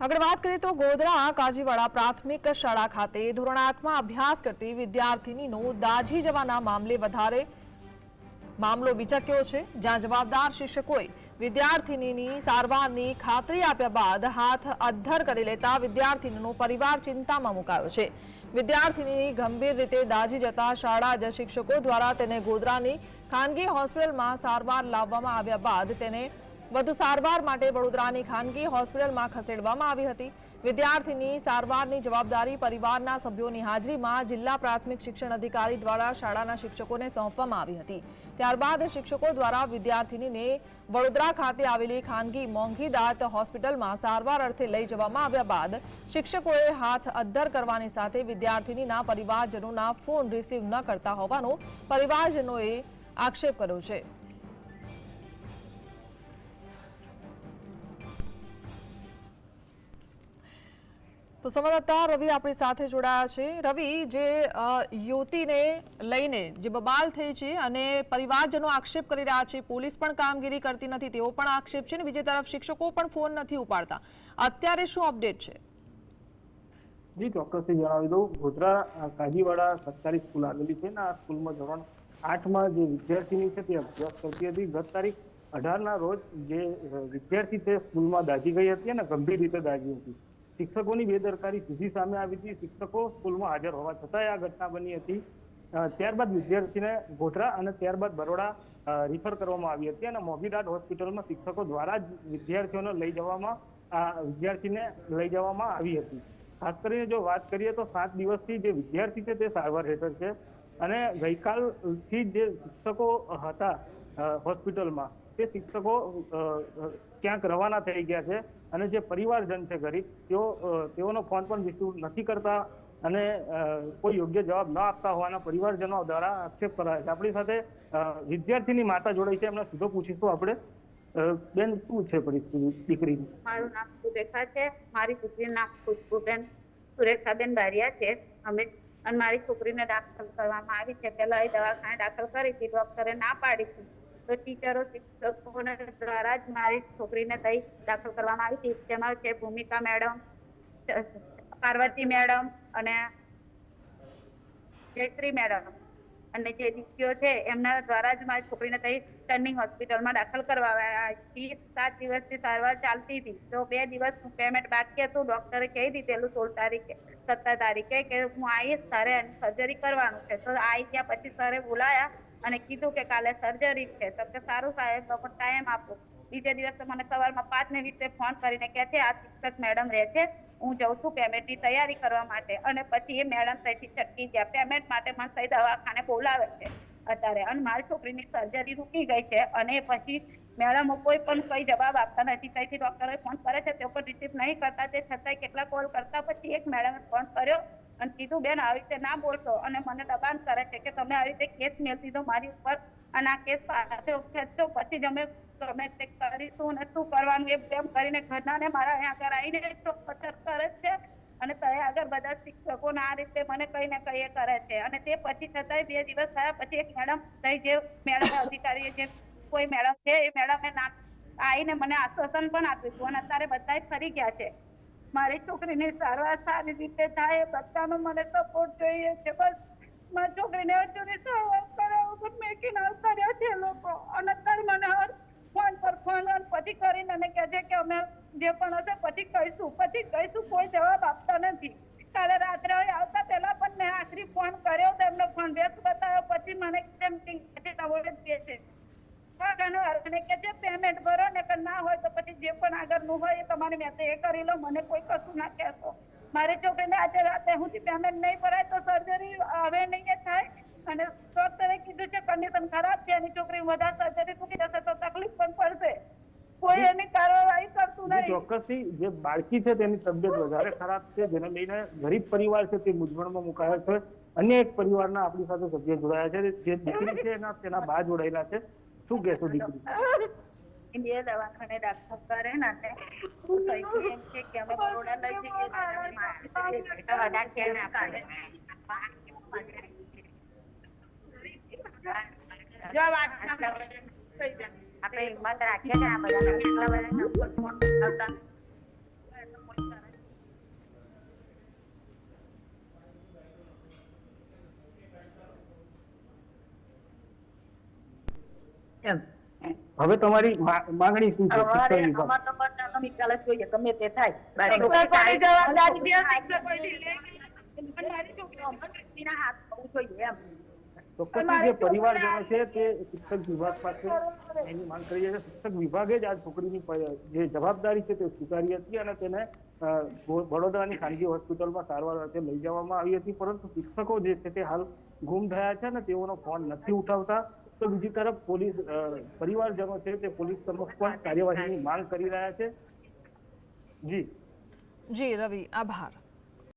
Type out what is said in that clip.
આગળ વાત કરીએ તો ગોધરા કાજીવાડા પ્રાથમિક શાળા ખાતે ધોરણ આઠમાં અભ્યાસ કરતી વિદ્યાર્થીનીનો દાઝી જવાના મામલે વધારે મામલો વિચક્યો છે, જ્યાં જવાબદાર શિક્ષકોએ વિદ્યાર્થીનીની સારવારની ખાતરી આપ્યા બાદ હાથ અદ્ધર કરી લેતા વિદ્યાર્થીનીનો પરિવાર ચિંતામાં મુકાયો છે. વિદ્યાર્થીની ગંભીર રીતે દાઝી જતા શાળા જ શિક્ષકો દ્વારા તેને ગોધરાની ખાનગી હોસ્પિટલમાં સારવાર લાવવામાં આવ્યા બાદ તેને વધુ સારવાર માટે વડોદરાની ખાનગી હોસ્પિટલમાં ખસેડવામાં આવી હતી. વિદ્યાર્થીની સારવારની જવાબદારી પરિવારના સભ્યોની હાજરીમાં જિલ્લા પ્રાથમિક શિક્ષણ અધિકારી દ્વારા શાળાના શિક્ષકોને સોંપવામાં આવી હતી. ત્યારબાદ શિક્ષકો દ્વારા વિદ્યાર્થીનીને વડોદરા ખાતે આવેલી ખાનગી મોંઘી દાંત હોસ્પિટલમાં સારવાર અર્થે લઈ જવામાં આવ્યા બાદ શિક્ષકોએ હાથ અદ્ધર કરવાની સાથે વિદ્યાર્થીનીના પરિવારજનોના ફોન રિસીવ ન કરતા હોવાનો પરિવારજનોએ આક્ષેપ કર્યો છે. તો સંવાદદાતા રવિ આપણી સાથે જોડાયા છે. રવિ, જે યુવતીને લઈને જે બબાલ થઈ છે અને પરિવારજનો આક્ષેપ કરી રહ્યા છે, પોલીસ પણ કામગીરી કરતી નથી તેવો પણ આક્ષેપ છે ને બીજી તરફ શિક્ષકો પણ ફોન નથી ઉપાડતા. અત્યારે શું અપડેટ છે? જી, ચોક્કસથી જણાવી દઉં. ગોધરા કાજીવાડા સરકારી સ્કૂલ આવેલી છે ને આ સ્કૂલમાં ધોરણ આઠમાં જે વિદ્યાર્થીની છે તે અભ્યાસ કરતી હતી. ગત તારીખ અઢારના રોજ જે વિદ્યાર્થી તે સ્કૂલમાં દાજી ગઈ હતી અને ગંભીર રીતે દાજી હતી. શિક્ષકોની બેદરકારી સીધી સામે આવી હતી. શિક્ષકો સ્કૂલમાં હાજર હોવા છતાંય આ ઘટના બની હતી. ત્યારબાદ વિદ્યાર્થીને ગોધરા અને ત્યારબાદ બરોડા રિફર કરવામાં આવી હતી અને મોભીદાટ હોસ્પિટલમાં શિક્ષકો દ્વારા જ વિદ્યાર્થીઓને લઈ જવામાં આ વિદ્યાર્થીને લઈ જવામાં આવી હતી. ખાસ કરીને જો વાત કરીએ તો સાત દિવસથી જે વિદ્યાર્થી છે તે સારવાર હેઠળ છે અને ગઈકાલથી જે શિક્ષકો હતા હોસ્પિટલમાં તે શિક્ષકો ક્યાંક રવાના થઈ ગયા છે અને જે પરિવારજન છે ગરીબ, તેઓ તેઓનો ફોન પણ રિસીવ નથી કરતા અને કોઈ યોગ્ય જવાબ ન આપતા હોવાના પરિવારજનો દ્વારા આક્ષેપ કરાયા છે. આપણી સાથે વિદ્યાર્થીની માતા જોડાઈ છે. એમને સીધો પૂછીશું આપણે. બેન, શું છે પરિસ્થિતિ દીકરી મારું નામ સુરેખા છે. મારી છોકરીનું નામ ખુશ્બુબેન સુરેખાબેન બારિયા છે. અમે, અને મારી છોકરીને દાખલ કરવામાં આવી છે. પહેલા એ દવાખાને દાખલ કરી હતી. ડોક્ટરે ના પાડી હતી તો ટીચરો શિક્ષકોને દ્વારા જ મારી છોકરીને તઈ દાખલ કરવામાં આવી હતી. તેમાં છે ભૂમિકા મેડમ, પાર્વતી મેડમ અને જયશ્રી મેડમ અને જે દીકરીઓ છે, એમના દ્વારા જ મારી છોકરીને તઈ ટર્નિંગ હોસ્પિટલમાં દાખલ કરવામાં આવી સાત દિવસથી સારવાર ચાલતી હતી. તો બે દિવસનું પેમેન્ટ બાકી હતું. ડોક્ટરે કહી દીધેલું સોળ તારીખે, સત્તર તારીખે કે હું આવીશ તારે સર્જરી કરવાનું છે. તો આવી ગયા પછી સરે બોલાયા અને કીધું કે કાલે સર્જરી છે. તો કે સારું સાહેબ, તો પણ ટાઈમ આપો. બીજે દિવસે મને સવારમાં પાંચ ને વીસે ફોન કરીને કહે છે, આ શિક્ષક મેડમ રહે છે. હું જઉં છું પેમેન્ટની તૈયારી કરવા માટે. અને પછી એ મેડમ ત્યાંથી છટકી ગયા. પેમેન્ટ માટે મને સહી દવાખાને બોલાવે છે અત્યારે. અને મારી છોકરીની સર્જરી રૂકી ગઈ છે. અને પછી મેડમો કોઈ પણ કઈ જવાબ આપતા નથી. ત્યાંથી ડોક્ટરો ફોન કરે છે. તે પણ રિસીવ નહીં કરતા. તે છતાંય કેટલા કોલ કરતા. પછી એક મેડમે ફોન કર્યો. અને કીધું, બેન, આવી રીતે ના બોલશો. અને મને દબાણ કરે છે કે તમે આવી રીતે કેસ મેળવી દીધો મારી ઉપર અને આ કેસ સાથે ખેંચશો. પછી જ અમે તમે તે કરીશું અને શું કરવાનું એ એમ કરીને ઘરનાને મારા અહીંયા આગળ આવીને પથર કરે છે અને ત્યાં આગળ બધા શિક્ષકોને આ રીતે મને કઈ ને કઈ કરે છે. અને તે પછી છતાંય બે દિવસ થયા પછી એક મેડમ થઈ, જે મેડમ અધિકારીએ જે કોઈ મેડમ છે એ મેડમે ના આવીને મને આશ્વાસન પણ આપ્યું હતું. અને અત્યારે બધાય ફરી ગયા છે. મારી છોકરીની સારવાર સારી રીતે થાય, બધાનો મને સપોર્ટ જોઈએ છે, બસ. મારી છોકરીને હજુની સારવાર કરાવું મેકીને રહ્યા છે લોકો? અને અત્યારે મને હર ફોન પર ફોન અને પછી કરીને મને કહે છે કે અમે જે પણ હશે પછી કહીશું. પછી કહીશું, કોઈ જવાબ આપતા નથી. કાલે રાત્રે આવતા પહેલા પણ મેં આખરી ફોન કર્યો, તો એમનો ફોન વ્યસ્ત બતાવ્યો, પછી મને કેમ કે છે અને અને કે જે પેમેન્ટ ભરો ને કે ના હોય તો પછી જે પણ આગળનું હોય એ તમારે મેં એ કરી લો મને કોઈ કશું ના કહેશો મારી છોકરીને આજે રાતે સુધી પેમેન્ટ નહીં ભરાય તો સર્જરી હવે નહીં થાય. અને ડોક્ટરે કીધું છે કન્ડિશન ખરાબ છે એની છોકરી વધારે સર્જરી તૂટી જશે તો તકલીફ પણ પડશે. કોઈ એની કાર્યવાહી કરતું નહીં. ચોક્કસથી જે બાળકી છે તેની તબિયત વધારે ખરાબ છે જેને લઈને ગરીબ પરિવાર છે તે મૂંઝવણમાં મુકાયો છે. અન્ય એક પરિવારના આપણી સાથે સભ્ય જોડાયા છે જે દીકરી છે એના તેના બા જોડાયેલા છે. શું કહેશો દીકરી ઇન્ડિયા દવાખાને દાખલ કરે ને અને શું થયું એમ છે કે અમે બરોડા લઈ જઈએ વધારે છે ને આપણે. જો વાત હિંમત રાખીએ ને આ બધાને કેટલા બધાને ફોન આવતા એમ. હવે તમારી માંગણી શું છે? ગમે તે થાય. જે પરિવારજનો છે તે શિક્ષક વિભાગ પાસે એની માંગ કરી છે શિક્ષક વિભાગે જ આ છોકરીની જે જવાબદારી છે તે સ્વીકારી હતી અને તેને વડોદરાની ખાનગી હોસ્પિટલમાં સારવાર અર્થે લઈ જવામાં આવી હતી. પરંતુ શિક્ષકો જે છે તે હાલ ગુમ થયા છે અને તેઓનો ફોન નથી ઉઠાવતા. તો બીજી તરફ પોલીસ પરિવારજનો છે તે પોલીસ સમક્ષ પણ કાર્યવાહીની માંગ કરી રહ્યા છે. જી. જી, રવિ, આભાર.